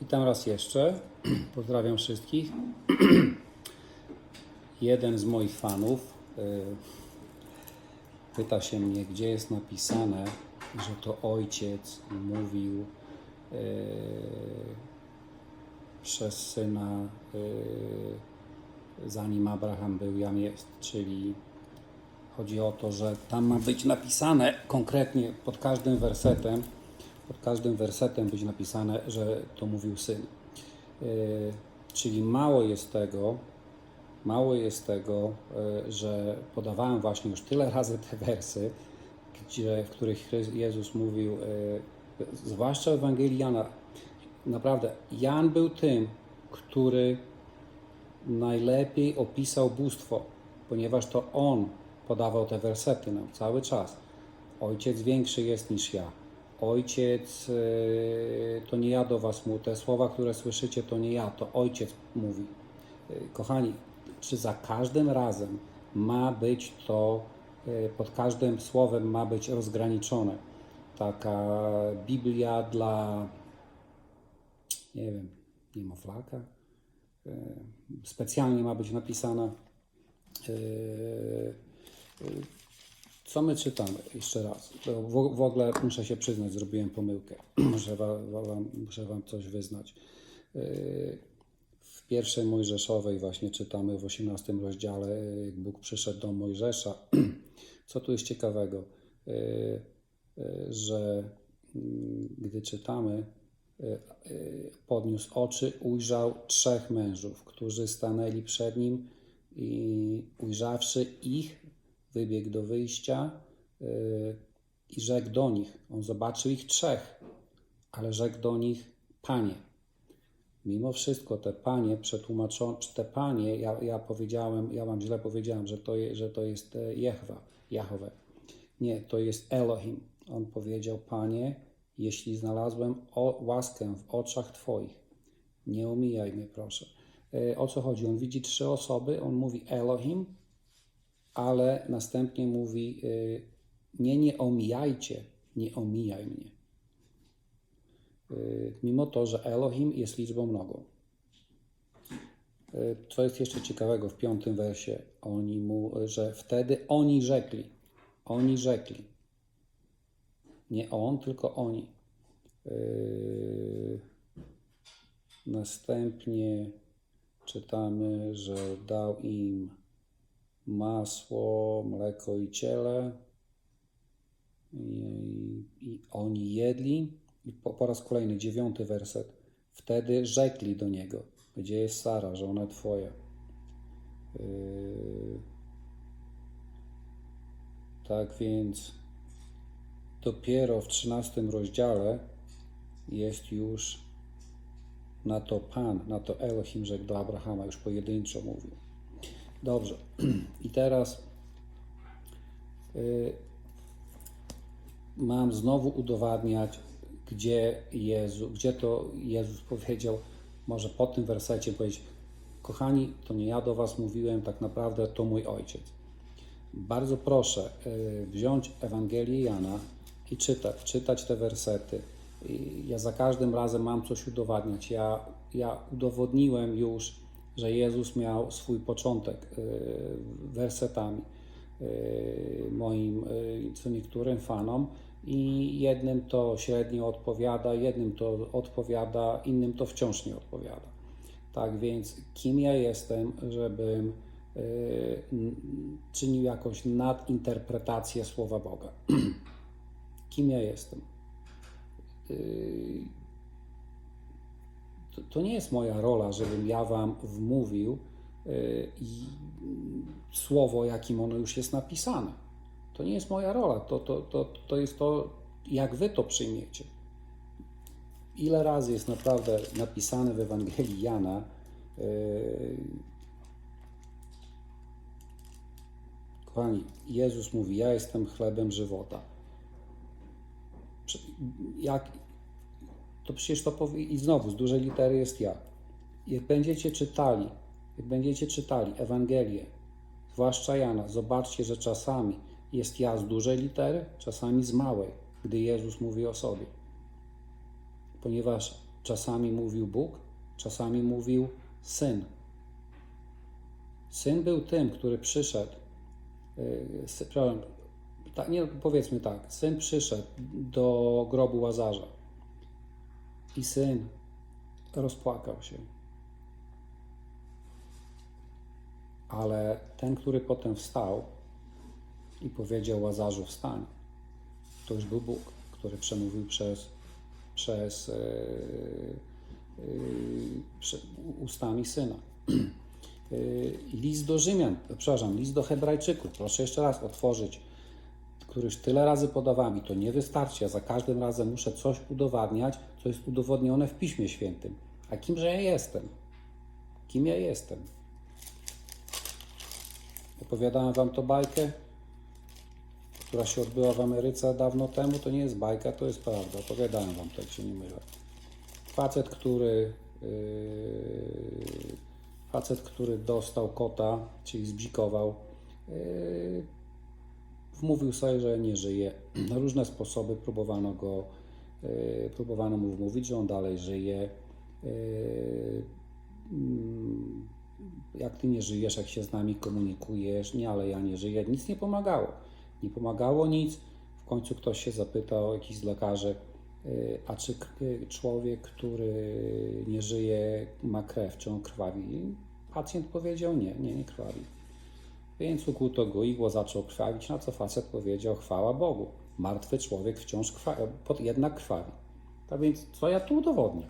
Witam raz jeszcze. Pozdrawiam wszystkich. Jeden z moich fanów y, pyta się mnie, gdzie jest napisane, że to ojciec mówił y, przez syna, y, zanim Abraham był, jam jest. Czyli chodzi o to, że tam ma być napisane konkretnie pod każdym wersetem, pod każdym wersetem być napisane, że to mówił syn. Yy, Czyli mało jest tego, mało jest tego, yy, że podawałem właśnie już tyle razy te wersy, gdzie, w których Jezus mówił, yy, zwłaszcza Ewangelii Jana, naprawdę Jan był tym, który najlepiej opisał bóstwo, ponieważ to on podawał te wersety nam cały czas. Ojciec większy jest niż ja. Ojciec, yy, to nie ja do was mówię. Te słowa, które słyszycie, to nie ja, to ojciec mówi. Yy, Kochani, czy za każdym razem ma być to, yy, pod każdym słowem ma być rozgraniczone? Taka Biblia dla, nie wiem, niemowlaka? Yy, Specjalnie ma być napisana. Co my czytamy? Jeszcze raz. W, w ogóle muszę się przyznać, zrobiłem pomyłkę. muszę, wam, muszę Wam coś wyznać. Yy, W pierwszej Mojżeszowej właśnie czytamy w 18 rozdziale, jak Bóg przyszedł do Mojżesza. Co tu jest ciekawego? Yy, yy, Że mm, gdy czytamy, podniósł oczy, ujrzał trzech mężów, którzy stanęli przed nim i ujrzawszy ich, wybiegł do wyjścia yy, i rzekł do nich. On zobaczył ich trzech, ale rzekł do nich: Panie. Mimo wszystko te panie przetłumaczono, czy te panie, ja, ja powiedziałem, ja wam źle powiedziałem, że to, że to jest e, Jehwa, Jahwe. Nie, to jest Elohim. On powiedział: Panie, jeśli znalazłem o, łaskę w oczach Twoich, nie omijaj mnie, proszę. E, O co chodzi? On widzi trzy osoby, on mówi Elohim, ale następnie mówi: y, Nie, nie omijajcie, nie omijaj mnie. Y, Mimo to, że Elohim jest liczbą mnogą. Y, Co jest jeszcze ciekawego w piątym wersie, oni mu, że wtedy oni rzekli, oni rzekli. Nie on, tylko oni. Następnie czytamy, że dał im masło, mleko i ciele. I, i oni jedli. I po, po raz kolejny, dziewiąty werset. Wtedy rzekli do niego, gdzie jest Sara, żona twoja. Yy, tak więc dopiero w trzynastym rozdziale jest już na to Pan, na to Elohim rzekł do Abrahama, już pojedynczo mówił. Dobrze. I teraz y, mam znowu udowadniać, gdzie Jezu, gdzie to Jezus powiedział, może po tym wersecie powiedzieć, kochani, to nie ja do was mówiłem, tak naprawdę to mój ojciec. Bardzo proszę y, wziąć Ewangelię Jana i czytać, czytać te wersety. Ja za każdym razem mam coś udowadniać. Ja, ja udowodniłem już, że Jezus miał swój początek y, wersetami y, moim, y, co niektórym fanom i jednym to średnio odpowiada, jednym to odpowiada, innym to wciąż nie odpowiada. Tak więc kim ja jestem, żebym czynił jakąś nadinterpretację Słowa Boga? kim ja jestem? To, to nie jest moja rola, żebym ja wam wmówił y, i, słowo, jakim ono już jest napisane. To nie jest moja rola. To, to, to, to jest to, jak wy to przyjmiecie. Ile razy jest naprawdę napisane w Ewangelii Jana, y, kochani, Jezus mówi: Ja jestem chlebem żywota. Jak, to przecież to powie i znowu z dużej litery jest ja. Jak będziecie czytali, jak będziecie czytali Ewangelię, zwłaszcza Jana, zobaczcie, że czasami jest ja z dużej litery, czasami z małej, gdy Jezus mówi o sobie. Ponieważ czasami mówił Bóg, czasami mówił Syn. Syn był tym, który przyszedł. yy, nie, powiedzmy tak. Syn przyszedł do grobu Łazarza i syn rozpłakał się. Ale ten, który potem wstał i powiedział Łazarzu wstań, to już był Bóg, który przemówił przez, przez, yy, yy, ustami syna. Yy, list do Rzymian, przepraszam, list do Hebrajczyków. Proszę jeszcze raz otworzyć, który już tyle razy podawałem i to nie wystarczy. Ja za każdym razem muszę coś udowadniać, co jest udowodnione w Piśmie Świętym. A kimże ja jestem? Kim ja jestem? Opowiadałem wam to bajkę, która się odbyła w Ameryce dawno temu. To nie jest bajka, to jest prawda. Opowiadałem wam to, jak się nie mylę. Facet, który yy, facet, który dostał kota, czyli zbzikował, yy, wmówił sobie, że nie żyje. Na różne sposoby próbowano go, yy, próbowano mu wmówić, że on dalej żyje. Yy, mm, jak ty nie żyjesz, jak się z nami komunikujesz, nie, ale ja nie żyję. Nic nie pomagało. Nie pomagało nic. W końcu ktoś się zapytał, jakiś z lekarzy, yy, a czy człowiek, który nie żyje, ma krew, czy on krwawi? Pacjent powiedział nie, nie, nie krwawi. Więc ukłuto go igło, zaczął krwawić, na co facet powiedział, chwała Bogu, martwy człowiek wciąż krwawi, pod- jednak krwawi. Tak więc, co ja tu udowodnię?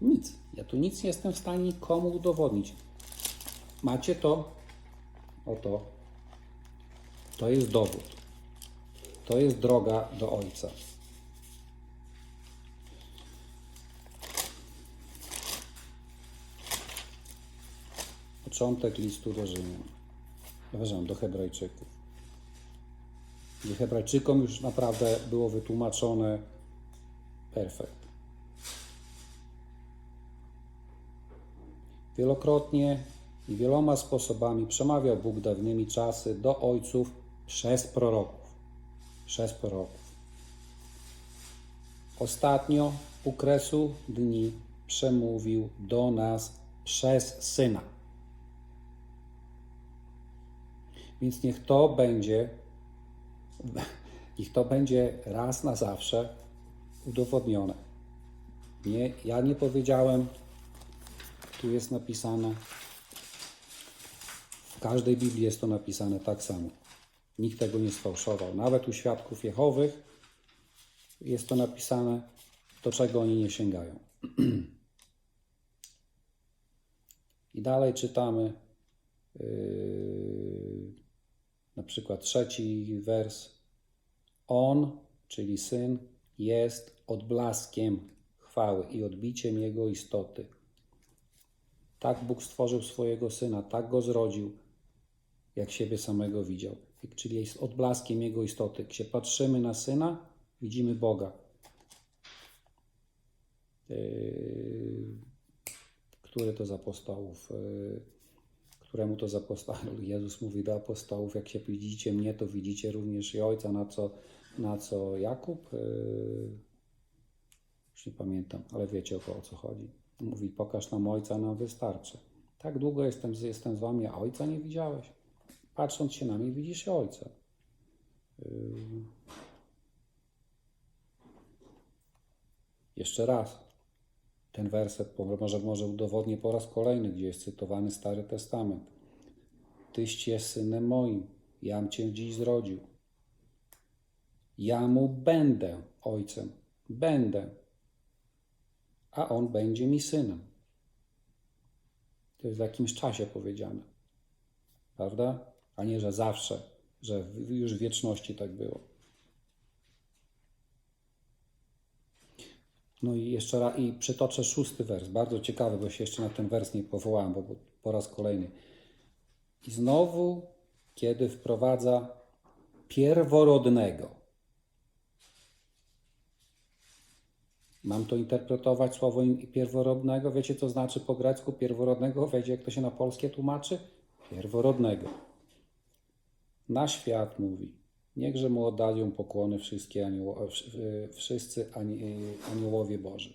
Nic. Ja tu nic nie jestem w stanie nikomu udowodnić. Macie to? Oto. To jest dowód. To jest droga do Ojca. Początek listu do Rzymian. Przepraszam, do Hebrajczyków. Gdzie Hebrajczykom już naprawdę było wytłumaczone perfekt. Wielokrotnie i wieloma sposobami przemawiał Bóg dawnymi czasy do ojców przez proroków. Przez proroków. Ostatnio u kresu dni przemówił do nas przez Syna. Więc niech to będzie, niech to będzie raz na zawsze udowodnione. Nie, ja nie powiedziałem, tu jest napisane, w każdej Biblii jest to napisane tak samo. Nikt tego nie sfałszował. Nawet u świadków Jehowych jest to napisane, do czego oni nie sięgają. I dalej czytamy yy, na przykład trzeci wers. On, czyli Syn, jest odblaskiem chwały i odbiciem Jego istoty. Tak Bóg stworzył swojego Syna, tak Go zrodził, jak siebie samego widział. Czyli jest odblaskiem Jego istoty. Się patrzymy na Syna, widzimy Boga. Yy, który to z apostołów, yy, któremu to z apostołów, Jezus mówi do apostołów, jak się widzicie mnie, to widzicie również i Ojca, na co, na co Jakub, yy, już nie pamiętam, ale wiecie o, o co chodzi. Mówi, pokaż nam Ojca, nam wystarczy. Tak długo jestem, jestem z wami, a Ojca nie widziałeś. Patrząc się na mnie, widzisz Ojca. Yy. Jeszcze raz. Ten werset może, może udowodnię po raz kolejny, gdzie jest cytowany Stary Testament. Tyś jest synem moim, jam cię dziś zrodził. Ja mu będę ojcem, będę, a on będzie mi synem. To jest w jakimś czasie powiedziane, prawda? A nie, że zawsze, że już w wieczności tak było. No i jeszcze raz, i przytoczę szósty wers, bardzo ciekawy, bo się jeszcze na ten wers nie powołałem, bo, po raz kolejny. I znowu, kiedy wprowadza pierworodnego. Mam to interpretować słowo pierworodnego? Wiecie, co znaczy po grecku pierworodnego? Wiecie, jak to się na polskie tłumaczy? Pierworodnego. Na świat mówi. Niechże mu oddadzą pokłony wszystkie anioł, e, e, wszyscy e, aniołowie Boży.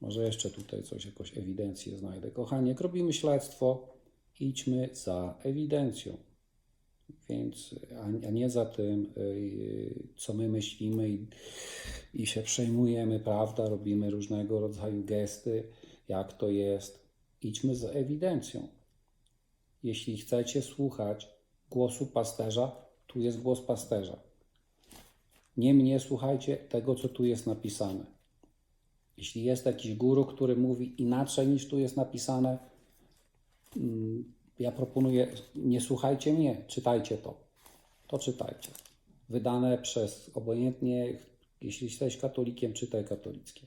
Może jeszcze tutaj coś, jakąś ewidencję znajdę. kochanie. jak robimy śledztwo, idźmy za ewidencją. Więc, a nie za tym, co my myślimy i, i się przejmujemy, prawda? Robimy różnego rodzaju gesty, jak to jest. Idźmy za ewidencją. Jeśli chcecie słuchać głosu pasterza, tu jest głos pasterza. Nie mnie słuchajcie tego, co tu jest napisane. Jeśli jest jakiś guru, który mówi inaczej niż tu jest napisane, mm, ja proponuję, nie słuchajcie mnie, czytajcie to. To czytajcie. Wydane przez obojętnie, jeśli jesteś katolikiem, czytaj katolickie.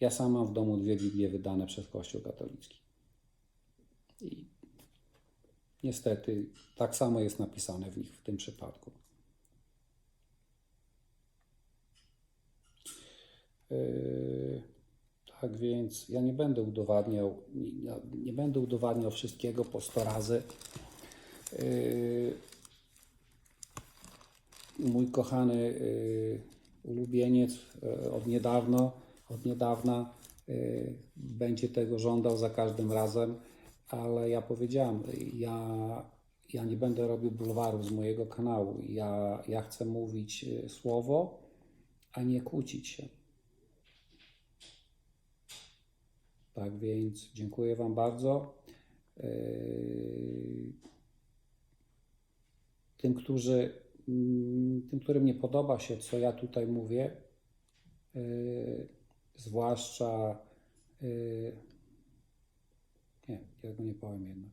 Ja sam mam w domu dwie Biblie wydane przez Kościół katolicki. I niestety tak samo jest napisane w nich w tym przypadku. Yy, tak więc ja nie będę udowadniał, nie, będę udowadniał wszystkiego po 100 razy. Yy, mój kochany yy, ulubieniec od niedawno, od niedawna będzie tego żądał za każdym razem, ale ja powiedziałem, ja, ja nie będę robił bulwarów z mojego kanału. Ja, ja chcę mówić yy, słowo, a nie kłócić się. Tak więc dziękuję Wam bardzo. Yy, Tym, którzy, mm, tym, którym nie podoba się, co ja tutaj mówię, yy, zwłaszcza, nie, ja tego nie powiem jednak.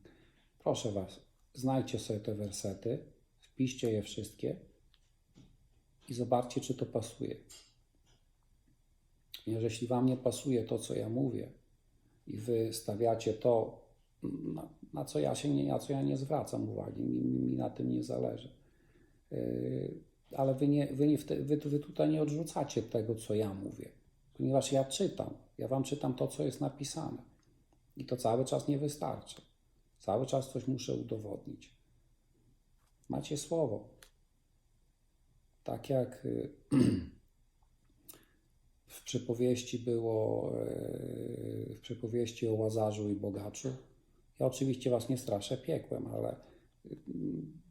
Proszę Was, znajdźcie sobie te wersety, wpiszcie je wszystkie i zobaczcie, czy to pasuje. Jeśli Wam nie pasuje to, co ja mówię, i wy stawiacie to, na, na co ja się nie, na co ja nie zwracam uwagi, mi, mi, na tym nie zależy. Yy, ale wy, nie, wy, nie, wy, wy tutaj nie odrzucacie tego, co ja mówię, ponieważ ja czytam, ja wam czytam to, co jest napisane. I to cały czas nie wystarczy. Cały czas coś muszę udowodnić. Macie słowo. Tak jak y, w przypowieści było, e, w przypowieści o Łazarzu i Bogaczu. Ja oczywiście was nie straszę piekłem, ale mm,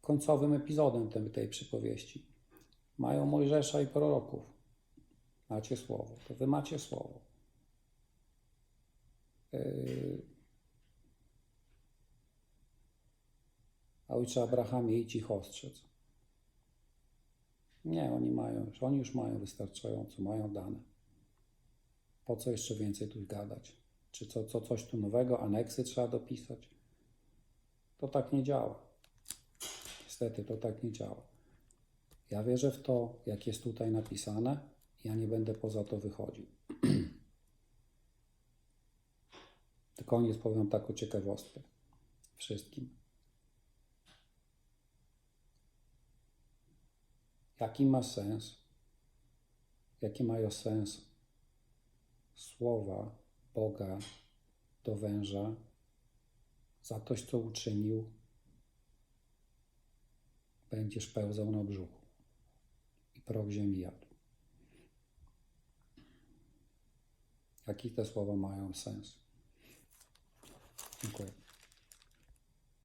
końcowym epizodem tej przypowieści mają Mojżesza i proroków. Macie słowo, to wy macie słowo. E, ojcze Abrahamie, idź ich ostrzec. Nie, oni mają oni już mają wystarczająco, mają dane. Po co jeszcze więcej tu gadać? Czy co, co, coś tu nowego, aneksy trzeba dopisać? To tak nie działa. Niestety to tak nie działa. Ja wierzę w to, jak jest tutaj napisane, ja nie będę poza to wychodził. To koniec powiem taką ciekawostkę wszystkim. Jaki ma sens, jakie mają sens słowa Boga do węża za coś, co uczynił, będziesz pełzał na brzuchu i proch ziemi jadł. Jaki te słowa mają sens? Dziękuję.